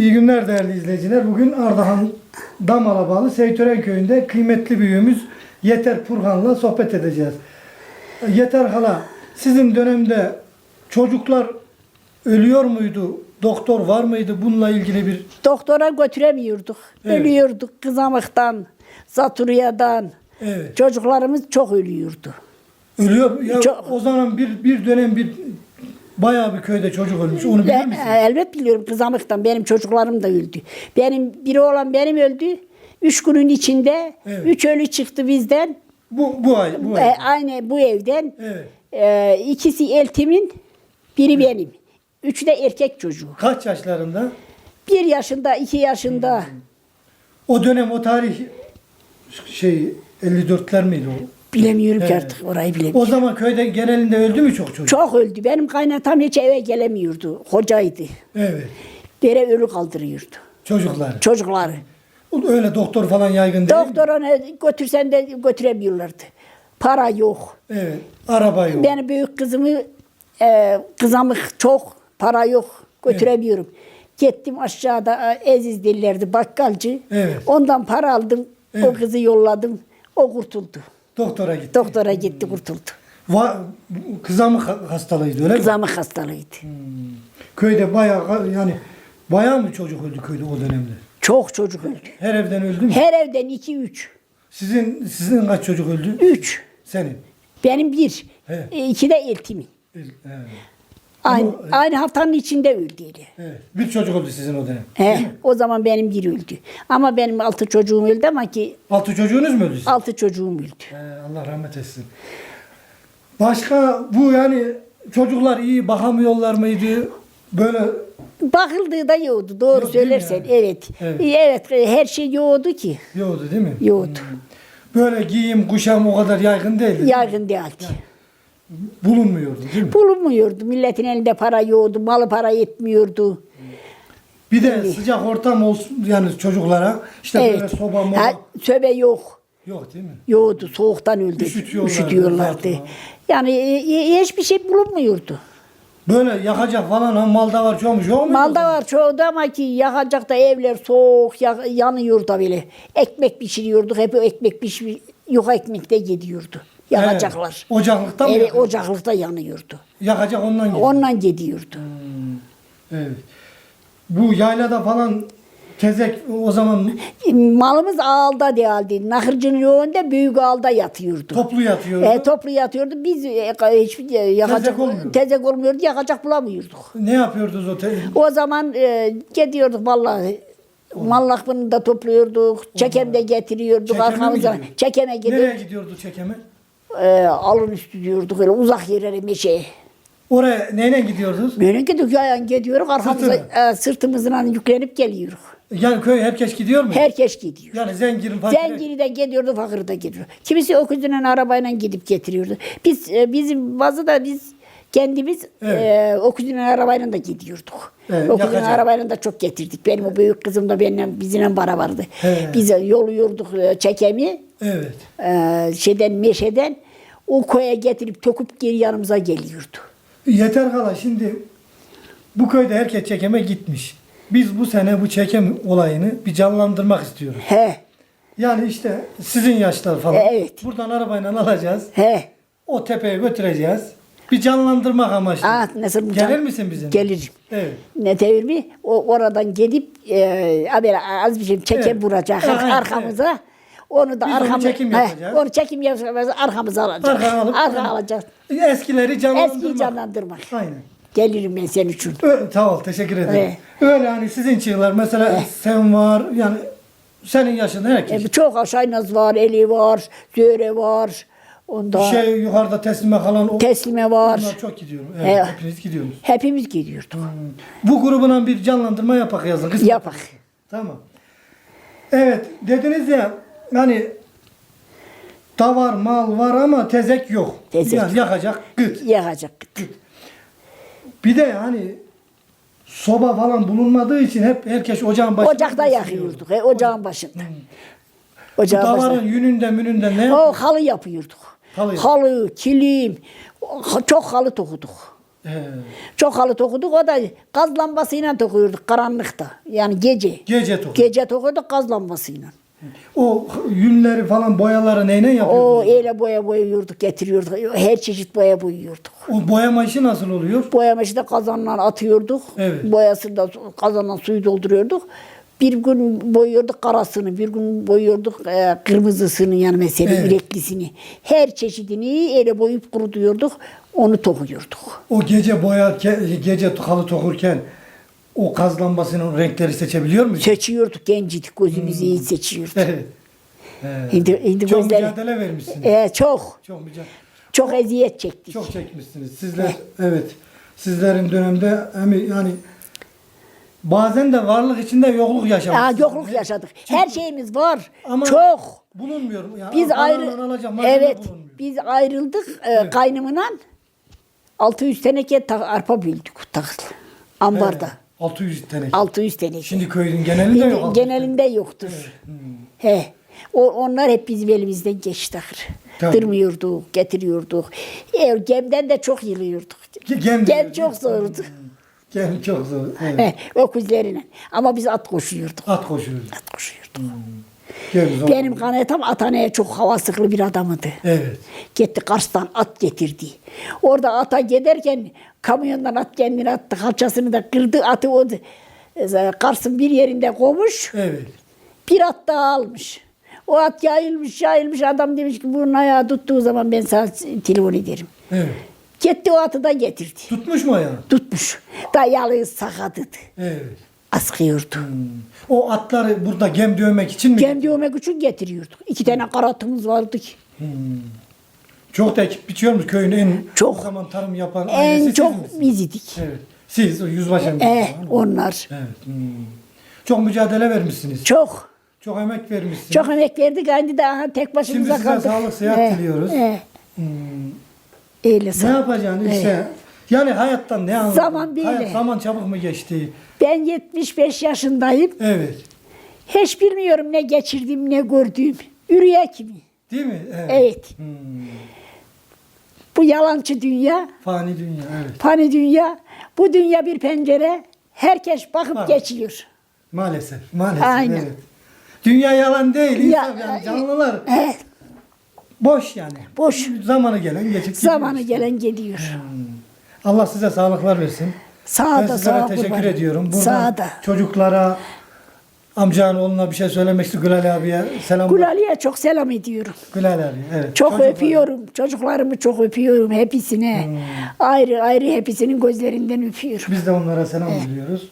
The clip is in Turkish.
İyi günler değerli izleyiciler. Bugün Ardahan Damala bağlı Seytören köyünde kıymetli büyüğümüz Yeter Purhan'la sohbet edeceğiz. Yeter hala sizin dönemde çocuklar ölüyor muydu? Doktor var mıydı? Bununla ilgili bir Doktora götüremiyorduk. Evet. Ölüyorduk kızamıktan, zatürreden. evet. Çocuklarımız çok ölüyordu. Ölüyor. Ya Çok- o zaman bir bir dönem bir bayağı bir köyde çocuk ölmüş. Onu bilir Ben, misin? e, elbet biliyorum kızamıktan. Benim çocuklarım da öldü. Benim biri olan benim öldü. Üç günün içinde Evet. üç ölü çıktı bizden. Bu bu ay bu E, ay. aynı bu evden. Evet. E, ikisi eltimin, biri benim. Üçü de erkek çocuğu. Kaç yaşlarında? Bir yaşında, iki yaşında. O dönem o tarih şey 54'ler miydi o? Bilemiyorum ki artık orayı bilemiyorum. O zaman köyde genelinde öldü mü çok çocuk? Çok öldü. Benim kaynatam hiç eve gelemiyordu. Hocaydı. Evet. Bere ölü kaldırıyordu. Çocuklar. Çocukları. Öyle doktor falan yaygın değil mi? Doktora ne götürsen de götüremiyorlardı. Para yok. Evet. Araba yok. Benim büyük kızımı e, kızamık çok, para yok. Götüremiyorum. Gittim aşağıda e, Eziz dillerdi bakkalcı. Evet. Ondan para aldım. O Evet. kızı yolladım. O kurtuldu. Doktora gitti. Doktora gitti kurtuldu. Va kızamık hastalığıydı öyle mi? Kızamık hastalığıydı. Köyde bayağı yani bayağı mı çocuk öldü köyde o dönemde? Çok çocuk öldü. Her evden öldü mü? Her evden iki üç. Sizin sizin kaç çocuk öldü? Üç. Senin. Benim bir. He. E, iki de eltimin. Evet. Aynı, Ama- aynı haftanın içinde öldü. öyle. evet. Bir çocuk öldü sizin o dönem. He, o zaman benim bir öldü. Ama benim altı çocuğum öldü ama ki Altı çocuğunuz mu öldü sizin? altı çocuğum öldü. He, Allah rahmet etsin. Başka bu yani çocuklar iyi bakamıyorlar mıydı? Böyle Bakıldığı da yoğdu. Doğru Yok, değil mi söylersen. yani? Evet. Evet. evet. her şey yoğdu ki. yoktu değil mi? Yoğdu. Böyle giyim, kuşam o kadar yaygın değildi. Yaygın değildi. Bulunmuyordu değil mi? Bulunmuyordu. Milletin elinde para yoğdu. Malı para yetmiyordu. Bir de sıcak ortam olsun yani çocuklara işte böyle evet. soba moba Ha, söbe yok. yok değil mi? Yoğdu. Soğuktan öldü. Üşütüyorlardı, Üşütüyorlardı. zaten. Yani e, e, hiçbir şey bulunmuyordu. Böyle yakacak falan ha, malda var çoğumuş yok mu? Malda var çoğu ama ki yakacak da evler soğuk ya- yanıyor da böyle. Ekmek pişiriyorduk hep o ekmek pişir yok ekmek de gidiyordu. Yakacaklar. He, ocaklıkta mı Evet ocaklıkta yanıyordu. Yakacak ondan geliyor. Ondan gidiyordu. Evet. Bu yaylada falan tezek o zaman Malımız ağalda değildi. Nakırcının yoğunda büyük ağalda yatıyordu. toplu yatıyordu. E, toplu yatıyordu. Biz e, hiçbir yakacak, Tezek olmuyor. tezek olmuyordu. Yakacak bulamıyorduk. Ne yapıyordunuz o te- O zaman e, gidiyorduk vallahi. Mallakını da topluyorduk. Çekem de getiriyorduk Çekeme arkamıza. Çekeme Nereye gidiyorduk. gidiyordu çekeme? E, alın üstü diyorduk öyle uzak yerlere meşeye. Oraya neyle gidiyordunuz? Böyle gidiyoruz yayan gidiyoruz arkamıza e, sırtımızla yüklenip geliyoruz. Yani köy herkes gidiyor mu? Herkes gidiyor. Yani zengirin fakire. Zengini de gidiyordu, fakir de gidiyor. Kimisi öküzünden arabayla gidip getiriyordu. Biz e, bizim bazı da biz kendimiz Evet. e, öküzünden arabayla da gidiyorduk. Evet, yakacak. arabayla da çok getirdik. Benim o büyük kızım da benimle bizimle beraberdi. He. Biz yoluyorduk e, çekemi Evet. e, şeyden meşeden o koya getirip töküp geri yanımıza geliyordu. Yeter hala şimdi bu köyde herkes çekeme gitmiş. Biz bu sene bu çekem olayını bir canlandırmak istiyoruz. He, Yani işte sizin yaşlar falan. Evet. Buradan arabayla alacağız. he. O tepeye götüreceğiz. Bir canlandırmak amaçlı. Aa, nasıl bu Gelir can- misin bizim? Gelirim. Evet. Ne devir mi? O oradan gidip e, haber az bir şey çekem Evet. vuracak Evet, evet. arkamıza. Onu da Biz onu arkamıza çekim yapacağız. onu çekim yapacağız. Arkamıza alacak. Arkaya alıp- Arka alacak. Eskileri canlandırmak. Eski canlandırmak. Aynen. Gelirim ben senin için. Ö- Sağ ol, teşekkür ederim. Evet. Öyle hani sizin çığlar mesela sen var yani senin yaşında herkes. E, çok aşağı var, eli var, zöre var. Onda şey yukarıda teslime kalan o teslime var. onlar çok gidiyor. Evet, Evet. hepiniz gidiyorsunuz. Hepimiz gidiyorduk. Bu grubuna bir canlandırma yapak yazın. kız. Yapak. Tamam. Evet dediniz ya hani da var mal var ama tezek yok. Tezek Yani yakacak gıt. Yakacak. Bir de hani soba falan bulunmadığı için hep herkes ocağın başında. Ocakta yakıyorduk. He, ocağın başında. Ocağın Davarın başında. yününden mününden ne? O halı yapıyorduk. Halı Halı, kilim. o- Çok halı tokuduk. He. Çok halı tokuduk. O da gaz lambasıyla tokuyorduk karanlıkta. Yani gece. Gece tok. Gece tokuyorduk gaz lambasıyla. O yünleri falan boyaları neyle O yapıyordunuz? öyle boya boyuyorduk, getiriyorduk. Her çeşit boya boyuyorduk. O boyama işi nasıl oluyor? Boyamışı da kazanla atıyorduk. Evet. Boyasını da kazanla suyu dolduruyorduk. Bir gün boyuyorduk karasını, bir gün boyuyorduk e, kırmızısını yani mesela Evet. yüreklisini. Her çeşidini öyle boyayıp kurutuyorduk. Onu tokuyorduk. O gece boya ke- gece halı tokurken o kaz lambasının renkleri seçebiliyor muyuz? Seçiyorduk genciydik, gözümüzü iyi seçiyorduk. Evet. Evet. Şimdi, şimdi Çok gözleri- mücadele vermişsiniz. E, çok. Çok mücadele. Çok eziyet çektik. Çok çekmişsiniz. Sizler evet. Sizlerin dönemde hem yani bazen de varlık içinde yokluk Aa, yaşamışsınız. yokluk yaşadık. Her şeyimiz var. Ama çok. bulunmuyor. Yani Biz ayrı Evet. Biz ayrıldık e, kaynımla 600 teneke ta- arpa bildik takıl. Ambarda. He, 600 tane. 600 teneke. Şimdi köyün genelinde yok. 600 genelinde yoktur. He. O, onlar hep bizim elimizden geçti. ahır. Tabii. Dırmıyorduk, getiriyorduk. E, gemden de çok yılıyorduk. Ge- Gem, Gem çok zordu. Gem çok zor. Evet. Öküzlerine. Ama biz at koşuyorduk. At koşuyoruz. At koşuyorduk. Gem zor. Benim kanetam Atana'ya çok havasıklı bir adamıydı. Evet. Gitti Kars'tan at getirdi. Orada ata giderken kamyondan at kendini attı. Kalçasını da kırdı. Atı o e, Kars'ın bir yerinde kovmuş. Evet. Bir at daha almış. O at yayılmış yayılmış. Adam demiş ki bunun ayağı tuttuğu zaman ben sana telefon ederim. Evet. Gitti o atı da getirdi. Tutmuş mu ayağını? Tutmuş. Dayalı sakatıdı. Evet. Askıyordu. O atları burada gem dövmek için mi? Kendi yemek için getiriyorduk. İki tane karatımız vardı ki. Çok da ekip biçiyormuş köyün en Çok. o zaman tarım yapan ailesi En siz çok misiniz? biz idik. Evet. Siz o yüzbaşı? Eh, onlar. Evet. hmm. Çok mücadele vermişsiniz. Çok. Çok emek vermişsiniz. Çok emek verdik. Aynı da aha tek başımıza Şimdi size kaldık. sağlık, sıhhat Eh, diliyoruz. eh. Hmm. Öyle Ne yapacaksın işte? Yani hayattan ne anladın? Zaman böyle. Hayat, zaman çabuk mu geçti? Ben 75 yaşındayım. Evet. Hiç bilmiyorum ne geçirdim ne gördüm. Üreyek mi? Değil mi? Evet. Evet. Hmm. Bu yalancı dünya, Fani dünya evet. fani dünya. Bu dünya bir pencere. Herkes bakıp Var. geçiyor. Maalesef. Maalesef. Aynen. Evet. Dünya yalan değil. Ya- insan yani canlılar Eh, boş yani. Boş. Zamanı gelen geçip gidiyor zamanı gelen geliyor. Allah size sağlıklar versin. Sağ ben da sizlere sağ teşekkür kurban. ediyorum. Burada Sağ da. çocuklara, amcanın oğluna bir şey söylemek istiyor. Gülal abiye selam. Gülali'ye çok selam ediyorum. Gülal abi. Evet. Çok Çocuklara. öpüyorum. Çocuklarımı çok öpüyorum hepsine. Hmm. Ayrı ayrı hepsinin gözlerinden öpüyorum. Biz de onlara selam veriyoruz.